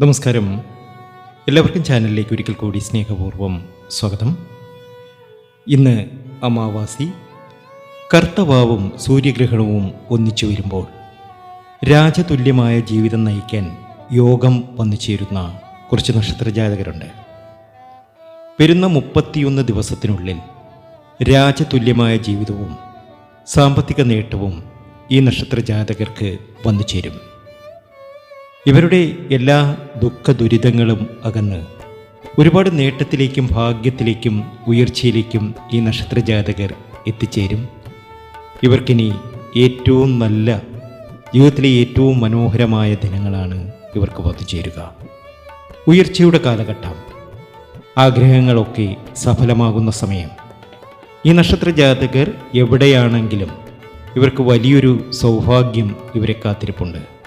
നമസ്കാരം. എല്ലാവർക്കും ചാനലിലേക്ക് ഒരിക്കൽ കൂടി സ്നേഹപൂർവം സ്വാഗതം. ഇന്ന് അമാവാസി കർത്തവാവും സൂര്യഗ്രഹണവും ഒന്നിച്ചു വരുമ്പോൾ രാജതുല്യമായ ജീവിതം നയിക്കാൻ യോഗം വന്നു ചേരുന്ന കുറച്ച് നക്ഷത്രജാതകരുണ്ട് വരുന്ന മുപ്പത്തിയൊന്ന് ദിവസത്തിനുള്ളിൽ രാജതുല്യമായ ജീവിതവും സാമ്പത്തിക നേട്ടവും ഈ നക്ഷത്രജാതകർക്ക് വന്നു ചേരും. ഇവരുടെ എല്ലാ ദുഃഖ ദുരിതങ്ങളും അകന്ന് ഒരുപാട് നേട്ടത്തിലേക്കും ഭാഗ്യത്തിലേക്കും ഉയർച്ചയിലേക്കും ഈ നക്ഷത്രജാതകർ എത്തിച്ചേരും. ഇവർക്കിനി ഏറ്റവും നല്ല ജീവിതത്തിലെ ഏറ്റവും മനോഹരമായ ദിനങ്ങളാണ് ഇവർക്ക് വന്നുചേരുക ഉയർച്ചയുടെ കാലഘട്ടം ആഗ്രഹങ്ങളൊക്കെ സഫലമാകുന്ന സമയം. ഈ നക്ഷത്ര ജാതകർ എവിടെയാണെങ്കിലും ഇവർക്ക് വലിയൊരു സൗഭാഗ്യം ഇവരെ കാത്തിരിപ്പുണ്ട്.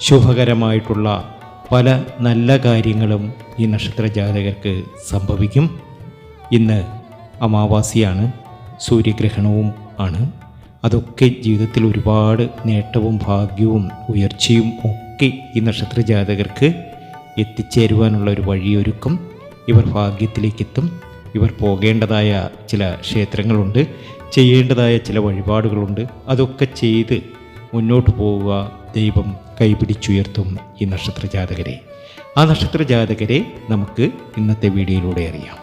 ശുഭകരമായിട്ടുള്ള പല നല്ല കാര്യങ്ങളും ഈ നക്ഷത്ര ജാതകർക്ക് സംഭവിക്കും. ഇന്ന് അമാവാസിയാണ് സൂര്യഗ്രഹണവും ആണ്. അതൊക്കെ ജീവിതത്തിൽ ഒരുപാട് നേട്ടവും ഭാഗ്യവും ഉയർച്ചയും ഒക്കെ ഈ നക്ഷത്ര ജാതകർക്ക് എത്തിച്ചേരുവാനുള്ള ഒരു വഴിയൊരുക്കും. ഇവർ ഭാഗ്യത്തിലേക്കെത്തും. ഇവർ പോകേണ്ടതായ ചില ക്ഷേത്രങ്ങളുണ്ട് ചെയ്യേണ്ടതായ ചില വഴിപാടുകളുണ്ട്. അതൊക്കെ ചെയ്ത് മുന്നോട്ട് പോവുക ദൈവം കൈപിടിച്ചുയർത്തും ഈ നക്ഷത്ര ജാതകരെ ആ നക്ഷത്ര ജാതകരെ നമുക്ക് ഇന്നത്തെ വീഡിയോയിലൂടെ അറിയാം.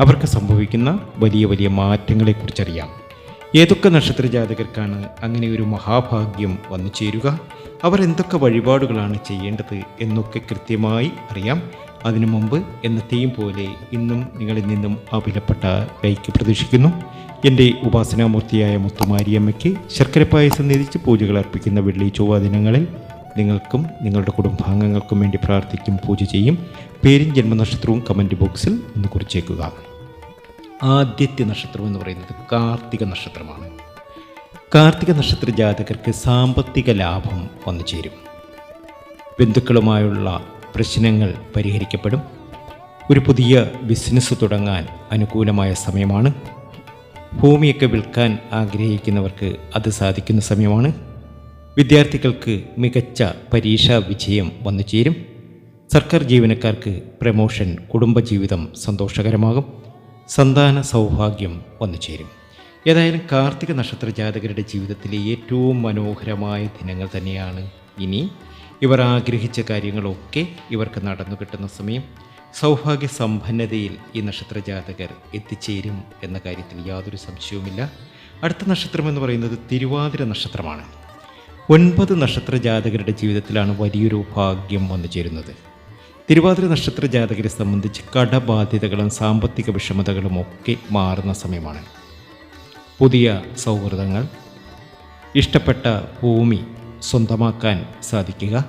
അവർക്ക് സംഭവിക്കുന്ന വലിയ വലിയ മാറ്റങ്ങളെക്കുറിച്ചറിയാം. ഏതൊക്കെ നക്ഷത്ര ജാതകർക്കാണ് അങ്ങനെ ഒരു മഹാഭാഗ്യം വന്നു ചേരുക? അവർ എന്തൊക്കെ വഴിപാടുകളാണ് ചെയ്യേണ്ടത് എന്നൊക്കെ കൃത്യമായി അറിയാം. അതിനു മുമ്പ് എന്നത്തെയും പോലെ ഇന്നും നിങ്ങളിൽ നിന്നും ആ വിലപ്പെട്ട ലൈക്ക് പ്രതീക്ഷിക്കുന്നു. എന്റെ ഉപാസനാമൂർത്തിയായ മുത്തുമാരിയമ്മയ്ക്ക് ശർക്കര പായസം നേതിച്ച് പൂജകൾ അർപ്പിക്കുന്ന വെള്ളി ചൊവ്വ ദിനങ്ങളിൽ നിങ്ങൾക്കും നിങ്ങളുടെ കുടുംബാംഗങ്ങൾക്കും വേണ്ടി പ്രാർത്ഥിക്കും പൂജ ചെയ്യും. പേരും ജന്മനക്ഷത്രവും കമന്റ് ബോക്സിൽ ഒന്ന് കുറിച്ചേക്കുക. ആദ്യത്തെ നക്ഷത്രം എന്ന് പറയുന്നത് കാർത്തിക നക്ഷത്രമാണ്. കാർത്തിക നക്ഷത്ര ജാതകർക്ക് സാമ്പത്തിക ലാഭം വന്നു ചേരും. ബന്ധുക്കളുമായുള്ള പ്രശ്നങ്ങൾ പരിഹരിക്കപ്പെടും. ഒരു പുതിയ ബിസിനസ് തുടങ്ങാൻ അനുകൂലമായ സമയമാണ്. ഭൂമിയൊക്കെ വിൽക്കാൻ ആഗ്രഹിക്കുന്നവർക്ക് അത് സാധിക്കുന്ന സമയമാണ്. വിദ്യാർത്ഥികൾക്ക് മികച്ച പരീക്ഷാ വിജയം വന്നു ചേരും. സർക്കാർ ജീവനക്കാർക്ക് പ്രമോഷൻ കുടുംബജീവിതം സന്തോഷകരമാകും. സന്താന സൗഭാഗ്യം വന്നു ചേരും. ഏതായാലും കാർത്തിക നക്ഷത്ര ജാതകരുടെ ജീവിതത്തിലെ ഏറ്റവും മനോഹരമായ ദിനങ്ങൾ തന്നെയാണ് ഇനി. ഇവർ ആഗ്രഹിച്ച കാര്യങ്ങളൊക്കെ ഇവർക്ക് നടന്നു കിട്ടുന്ന സമയം. സൗഭാഗ്യ സമ്പന്നതയിൽ ഈ നക്ഷത്രജാതകർ എത്തിച്ചേരും എന്ന കാര്യത്തിൽ യാതൊരു സംശയവുമില്ല. അടുത്ത നക്ഷത്രം എന്ന് പറയുന്നത് തിരുവാതിര നക്ഷത്രമാണ്. ഒൻപത് നക്ഷത്ര ജാതകരുടെ ജീവിതത്തിലാണ് വലിയൊരു ഭാഗ്യം വന്നു ചേരുന്നത്. തിരുവാതിര നക്ഷത്ര ജാതകരെ സംബന്ധിച്ച് കടബാധ്യതകളും സാമ്പത്തിക വിഷമതകളും ഒക്കെ മാറുന്ന സമയമാണ്. പുതിയ സൗഹൃദങ്ങൾ ഇഷ്ടപ്പെട്ട ഭൂമി സ്വന്തമാക്കാൻ സാധിക്കുക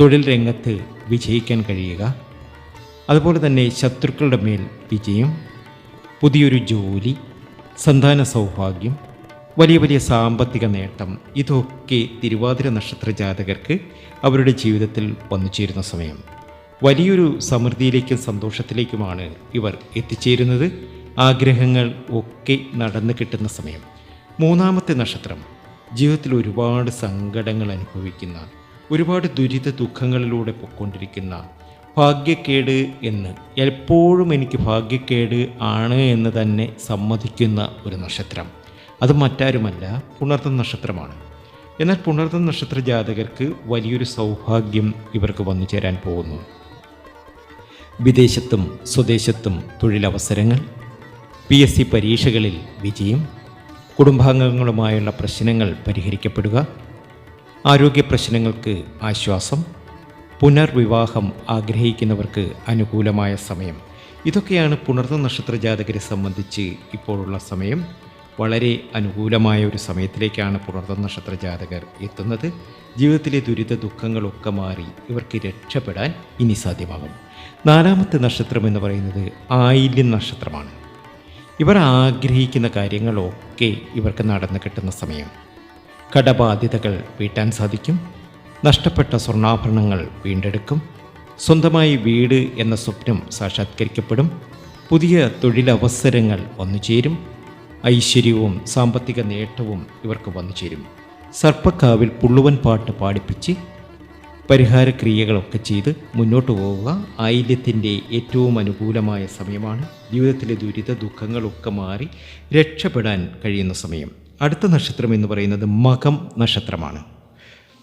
തൊഴിൽ രംഗത്ത് വിജയിക്കാൻ കഴിയുക അതുപോലെ തന്നെ ശത്രുക്കളുടെ മേൽ വിജയം പുതിയൊരു ജോലി സന്താന സൗഭാഗ്യം വലിയ വലിയ സാമ്പത്തിക നേട്ടം ഇതൊക്കെ തിരുവാതിര നക്ഷത്ര ജാതകർക്ക് അവരുടെ ജീവിതത്തിൽ വന്നു ചേരുന്ന സമയം. വലിയൊരു സമൃദ്ധിയിലേക്കും സന്തോഷത്തിലേക്കുമാണ് ഇവർ എത്തിച്ചേരുന്നത്. ആഗ്രഹങ്ങൾ ഒക്കെ നടന്നു കിട്ടുന്ന സമയം. മൂന്നാമത്തെ നക്ഷത്രം. ജീവിതത്തിൽ ഒരുപാട് സങ്കടങ്ങൾ അനുഭവിക്കുന്ന ഒരുപാട് ദുരിത ദുഃഖങ്ങളിലൂടെ പൊയ്ക്കൊണ്ടിരിക്കുന്ന ഭാഗ്യക്കേട് എന്ന്. എപ്പോഴും എനിക്ക് ഭാഗ്യക്കേട് ആണ് എന്ന് തന്നെ സമ്മതിക്കുന്ന ഒരു നക്ഷത്രം. അത് മറ്റാരുമല്ല പുണർത്തം നക്ഷത്രമാണ്. എന്നാൽ പുണർത്തം നക്ഷത്ര ജാതകർക്ക് വലിയൊരു സൗഭാഗ്യം ഇവർക്ക് വന്നു ചേരാൻ പോകുന്നു. വിദേശത്തും സ്വദേശത്തും തൊഴിലവസരങ്ങൾ പി എസ് സി പരീക്ഷകളിൽ വിജയം കുടുംബാംഗങ്ങളുമായുള്ള പ്രശ്നങ്ങൾ പരിഹരിക്കപ്പെടുക ആരോഗ്യ പ്രശ്നങ്ങൾക്ക് ആശ്വാസം പുനർവിവാഹം ആഗ്രഹിക്കുന്നവർക്ക് അനുകൂലമായ സമയം. ഇതൊക്കെയാണ് പുണർന്ന നക്ഷത്ര ജാതകരെ സംബന്ധിച്ച് ഇപ്പോഴുള്ള സമയം. വളരെ അനുകൂലമായ ഒരു സമയത്തിലേക്കാണ് പുണർന്ന നക്ഷത്ര ജാതകർ എത്തുന്നത്. ജീവിതത്തിലെ ദുരിത ദുഃഖങ്ങളൊക്കെ മാറി ഇവർക്ക് രക്ഷപ്പെടാൻ ഇനി സാധ്യമാകും. നാലാമത്തെ നക്ഷത്രം എന്ന് പറയുന്നത് ആയില്യം നക്ഷത്രമാണ്. ഇവർ ആഗ്രഹിക്കുന്ന കാര്യങ്ങളൊക്കെ ഇവർക്ക് നടന്നു കിട്ടുന്ന സമയം. കടബാധ്യതകൾ വീട്ടാൻ സാധിക്കും. നഷ്ടപ്പെട്ട സ്വർണാഭരണങ്ങൾ വീണ്ടെടുക്കും. സ്വന്തമായി വീട് എന്ന സ്വപ്നം സാക്ഷാത്കരിക്കപ്പെടും. പുതിയ തൊഴിലവസരങ്ങൾ വന്നുചേരും. ഐശ്വര്യവും സാമ്പത്തിക നേട്ടവും ഇവർക്ക് വന്നുചേരും. സർപ്പക്കാവിൽ പുള്ളുവൻ പാട്ട് പാടിപ്പിച്ച് പരിഹാരക്രിയകളൊക്കെ ചെയ്ത് മുന്നോട്ട് പോവുക ആയില്യത്തിന്റെ ഏറ്റവും അനുകൂലമായ സമയമാണ്. ജീവിതത്തിലെ ദുരിത ദുഃഖങ്ങളൊക്കെ മാറി രക്ഷപ്പെടാൻ കഴിയുന്ന സമയം. അടുത്ത നക്ഷത്രം എന്ന് പറയുന്നത് മകം നക്ഷത്രമാണ്.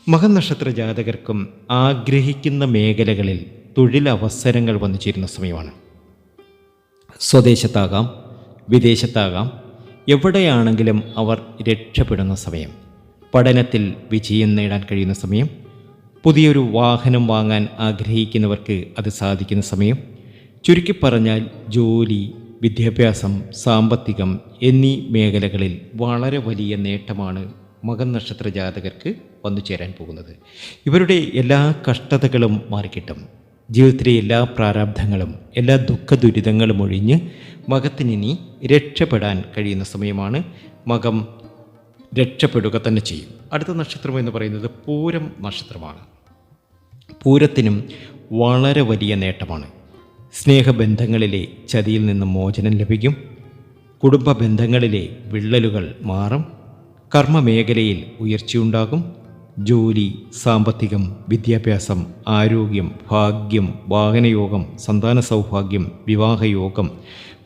മകം നക്ഷത്ര ജാതകർക്കും ആഗ്രഹിക്കുന്ന മേഖലകളിൽ തൊഴിലവസരങ്ങൾ വന്നു ചേരുന്ന സമയമാണ്. സ്വദേശത്താകാം വിദേശത്താകാം എവിടെയാണെങ്കിലും അവർ രക്ഷപ്പെടുന്ന സമയം. പഠനത്തിൽ വിജയം നേടാൻ കഴിയുന്ന സമയം. പുതിയൊരു വാഹനം വാങ്ങാൻ ആഗ്രഹിക്കുന്നവർക്ക് അത് സാധിക്കുന്ന സമയം. ചുരുക്കി പറഞ്ഞാൽ ജോലി വിദ്യാഭ്യാസം സാമ്പത്തികം എന്നീ മേഖലകളിൽ വളരെ വലിയ നേട്ടമാണ് മകൻ നക്ഷത്ര ജാതകർക്ക് വന്നു ചേരാൻ പോകുന്നത്. ഇവരുടെ എല്ലാ കഷ്ടതകളും മാറിക്കിട്ടും. ജീവിതത്തിലെ എല്ലാ പ്രാരാബ്ധങ്ങളും എല്ലാ ദുഃഖ ദുരിതങ്ങളും ഒഴിഞ്ഞ് മകത്തിനി രക്ഷപ്പെടാൻ കഴിയുന്ന സമയമാണ് മകം രക്ഷപ്പെടുക തന്നെ ചെയ്യും. അടുത്ത നക്ഷത്രം എന്ന് പറയുന്നത് പൂരം നക്ഷത്രമാണ്. പൂരത്തിനും വളരെ വലിയ നേട്ടമാണ്. സ്നേഹബന്ധങ്ങളിലെ ചതിയിൽ നിന്ന് മോചനം ലഭിക്കും. കുടുംബ ബന്ധങ്ങളിലെ വിള്ളലുകൾ മാറും. കർമ്മമേഖലയിൽ ഉയർച്ചയുണ്ടാകും. ജോലി സാമ്പത്തികം വിദ്യാഭ്യാസം ആരോഗ്യം ഭാഗ്യം വാഹനയോഗം സന്താന സൗഭാഗ്യം വിവാഹയോഗം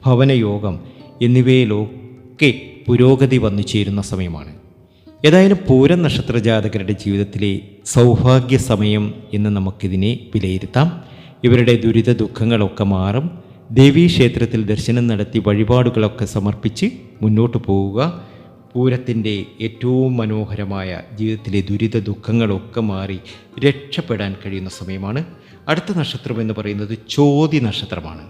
ഭവനയോഗം എന്നിവയിലൊക്കെ പുരോഗതി വന്നു ചേരുന്ന സമയമാണ്. ഏതായാലും പൂരം നക്ഷത്ര ജാതകരുടെ ജീവിതത്തിലെ സൗഭാഗ്യ സമയം എന്ന് നമുക്കിതിനെ വിലയിരുത്താം. ഇവരുടെ ദുരിത ദുഃഖങ്ങളൊക്കെ മാറും. ദേവീക്ഷേത്രത്തിൽ ദർശനം നടത്തി വഴിപാടുകളൊക്കെ സമർപ്പിച്ച് മുന്നോട്ട് പോവുക. പൂരത്തിന്റെ ഏറ്റവും മനോഹരമായ ജീവിതത്തിലെ ദുരിത ദുഃഖങ്ങളൊക്കെ മാറി രക്ഷപ്പെടാൻ കഴിയുന്ന സമയമാണ്. അടുത്ത നക്ഷത്രം എന്ന് പറയുന്നത് ചോതി നക്ഷത്രമാണ്.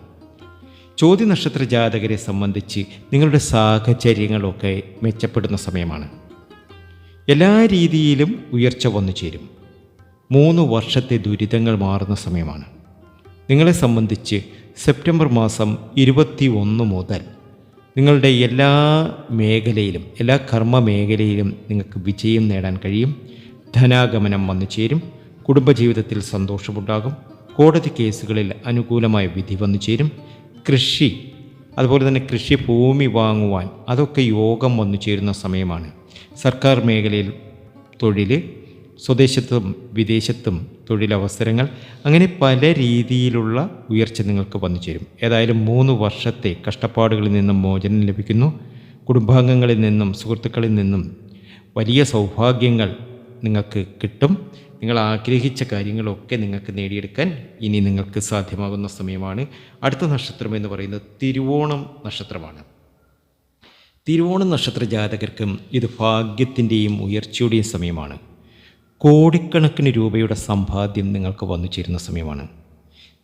ചോതി നക്ഷത്ര ജാതകരെ സംബന്ധിച്ച് നിങ്ങളുടെ സാഹചര്യങ്ങളൊക്കെ മെച്ചപ്പെടുന്ന സമയമാണ്. എല്ലാ രീതിയിലും ഉയർച്ച വന്നു ചേരും. മൂന്ന് വർഷത്തെ ദുരിതങ്ങൾ മാറുന്ന സമയമാണ്. നിങ്ങളെ സംബന്ധിച്ച് സെപ്റ്റംബർ മാസം ഇരുപത്തി ഒന്ന് മുതൽ നിങ്ങളുടെ എല്ലാ മേഖലയിലും എല്ലാ കർമ്മ മേഖലയിലും നിങ്ങൾക്ക് വിജയം നേടാൻ കഴിയും. ധനാഗമനം വന്നു ചേരും. കുടുംബജീവിതത്തിൽ സന്തോഷമുണ്ടാകും. കോടതി കേസുകളിൽ അനുകൂലമായ വിധി വന്നു ചേരും. കൃഷി അതുപോലെ തന്നെ കൃഷി ഭൂമി വാങ്ങുവാൻ അതൊക്കെ യോഗം വന്നു ചേരുന്ന സമയമാണ്. സർക്കാർ മേഖലയിൽ തൊഴിൽ സ്വദേശത്തും വിദേശത്തും തൊഴിലവസരങ്ങൾ അങ്ങനെ പല രീതിയിലുള്ള ഉയർച്ച നിങ്ങൾക്ക് വന്നു ചേരും. ഏതായാലും മൂന്ന് വർഷത്തെ കഷ്ടപ്പാടുകളിൽ നിന്നും മോചനം ലഭിക്കുന്നു. കുടുംബാംഗങ്ങളിൽ നിന്നും സുഹൃത്തുക്കളിൽ നിന്നും വലിയ സൗഭാഗ്യങ്ങൾ നിങ്ങൾക്ക് കിട്ടും. നിങ്ങൾ ആഗ്രഹിച്ച കാര്യങ്ങളൊക്കെ നിങ്ങൾക്ക് നേടിയെടുക്കാൻ ഇനി നിങ്ങൾക്ക് സാധ്യമാകുന്ന സമയമാണ്. അടുത്ത നക്ഷത്രം എന്ന് പറയുന്നത് തിരുവോണം നക്ഷത്രമാണ്. തിരുവോണം നക്ഷത്ര ജാതകർക്കും ഇത് ഭാഗ്യത്തിന്റെയും ഉയർച്ചയുടെയും സമയമാണ്. കോടിക്കണക്കിന് രൂപയുടെ സമ്പാദ്യം നിങ്ങൾക്ക് വന്നു ചേരുന്ന സമയമാണ്.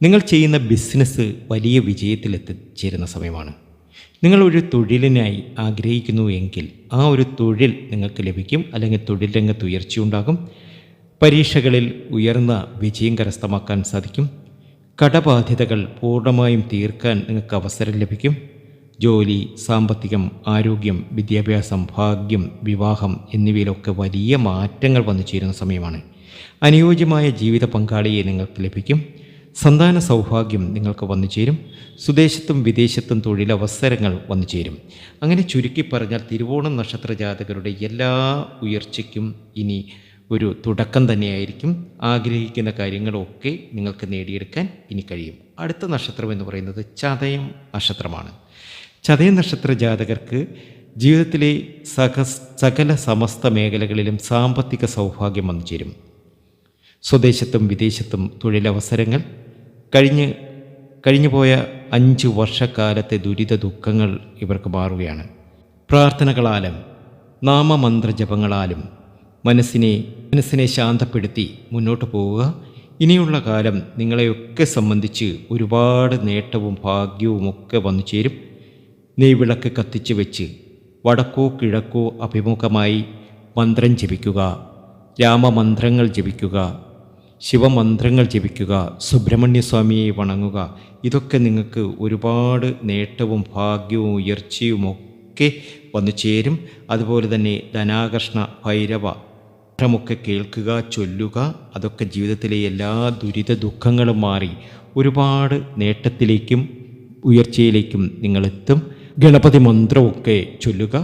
നിങ്ങൾ ചെയ്യുന്ന ബിസിനസ് വലിയ വിജയത്തിലെത്തിച്ചേരുന്ന സമയമാണ്. നിങ്ങൾ ഒരു തൊഴിലിനായി ആഗ്രഹിക്കുന്നു എങ്കിൽ ആ ഒരു തൊഴിൽ നിങ്ങൾക്ക് ലഭിക്കും. അല്ലെങ്കിൽ തൊഴിൽ രംഗത്ത് ഉയർച്ചയുണ്ടാകും പരീക്ഷകളിൽ ഉയർന്ന വിജയം കരസ്ഥമാക്കാൻ സാധിക്കും. കടബാധ്യതകൾ പൂർണമായും തീർക്കാൻ നിങ്ങൾക്ക് അവസരം ലഭിക്കും. ജോലി സാമ്പത്തികം ആരോഗ്യം വിദ്യാഭ്യാസം ഭാഗ്യം വിവാഹം എന്നിവയിലൊക്കെ വലിയ മാറ്റങ്ങൾ വന്നു ചേരുന്ന സമയമാണ്. അനുയോജ്യമായ ജീവിത പങ്കാളിയെ നിങ്ങൾക്ക് ലഭിക്കും. സന്താന സൗഭാഗ്യം നിങ്ങൾക്ക് വന്നു ചേരും. സ്വദേശത്തും വിദേശത്തും തൊഴിലവസരങ്ങൾ വന്നു ചേരും. അങ്ങനെ ചുരുക്കി പറഞ്ഞാൽ തിരുവോണം നക്ഷത്ര ജാതകരുടെ എല്ലാ ഉയർച്ചയ്ക്കും ഇനി ഒരു തുടക്കം തന്നെയായിരിക്കും. ആഗ്രഹിക്കുന്ന കാര്യങ്ങളൊക്കെ നിങ്ങൾക്ക് നേടിയെടുക്കാൻ ഇനി കഴിയും. അടുത്ത നക്ഷത്രം എന്ന് പറയുന്നത് ചതയം നക്ഷത്രമാണ്. ചതയ നക്ഷത്ര ജാതകർക്ക് ജീവിതത്തിലെ സക സകല സമസ്ത മേഖലകളിലും സാമ്പത്തിക സൗഭാഗ്യം വന്നു ചേരും സ്വദേശത്തും വിദേശത്തും തൊഴിലവസരങ്ങൾ കഴിഞ്ഞ് പോയ അഞ്ച് വർഷക്കാലത്തെ ദുരിത ദുഃഖങ്ങൾ ഇവർക്ക് മാറുകയാണ്. പ്രാർത്ഥനകളാലും നാമമന്ത്രജപങ്ങളാലും മനസ്സിനെ മനസ്സിനെ ശാന്തപ്പെടുത്തി മുന്നോട്ട് പോവുക. ഇനിയുള്ള കാലം നിങ്ങളെയൊക്കെ സംബന്ധിച്ച് ഒരുപാട് നേട്ടവും ഭാഗ്യവും ഒക്കെ വന്നു ചേരും നെയ്വിളക്ക് കത്തിച്ചു വെച്ച് വടക്കോ കിഴക്കോ അഭിമുഖമായി മന്ത്രം ജപിക്കുക. രാമമന്ത്രങ്ങൾ ജപിക്കുക. ശിവമന്ത്രങ്ങൾ ജപിക്കുക. സുബ്രഹ്മണ്യസ്വാമിയെ വണങ്ങുക. ഇതൊക്കെ നിങ്ങൾക്ക് ഒരുപാട് നേട്ടവും ഭാഗ്യവും ഉയർച്ചയും ഒക്കെ വന്നു ചേരും. അതുപോലെ തന്നെ ധനാകർഷ്ണ ഭൈരവ മന്ത്രമൊക്കെ കേൾക്കുക ചൊല്ലുക. അതൊക്കെ ജീവിതത്തിലെ എല്ലാ ദുരിത ദുഃഖങ്ങളും മാറി ഒരുപാട് നേട്ടത്തിലേക്കും ഉയർച്ചയിലേക്കും നിങ്ങളെത്തും. ഗണപതി മന്ത്രമൊക്കെ ചൊല്ലുക.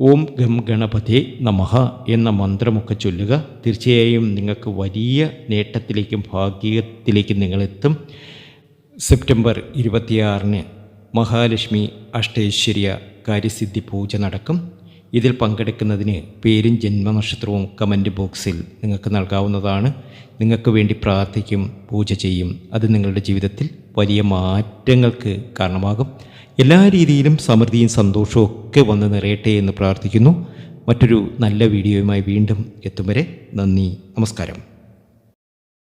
ഓം ഗം ഗണപതി നമഹ എന്ന മന്ത്രമൊക്കെ ചൊല്ലുക. തീർച്ചയായും നിങ്ങൾക്ക് വലിയ നേട്ടത്തിലേക്കും ഭാഗ്യത്തിലേക്കും നിങ്ങളെത്തും. സെപ്റ്റംബർ ഇരുപത്തിയാറിന് മഹാലക്ഷ്മി അഷ്ടൈശ്വര്യ കാര്യസിദ്ധി പൂജ നടക്കും. ഇതിൽ പങ്കെടുക്കുന്നതിന് പേരും ജന്മനക്ഷത്രവും കമന്റ് ബോക്സിൽ നിങ്ങൾക്ക് നൽകാവുന്നതാണ്. നിങ്ങൾക്ക് വേണ്ടി പ്രാർത്ഥിക്കും പൂജ ചെയ്യും. അത് നിങ്ങളുടെ ജീവിതത്തിൽ വലിയ മാറ്റങ്ങൾക്ക് കാരണമാകും. എല്ലാ രീതിയിലും സമൃദ്ധിയും സന്തോഷവും ഒക്കെ വന്ന് നിറയട്ടെ എന്ന് പ്രാർത്ഥിക്കുന്നു. മറ്റൊരു നല്ല വീഡിയോയുമായി വീണ്ടും എത്തും വരെ നന്ദി നമസ്കാരം.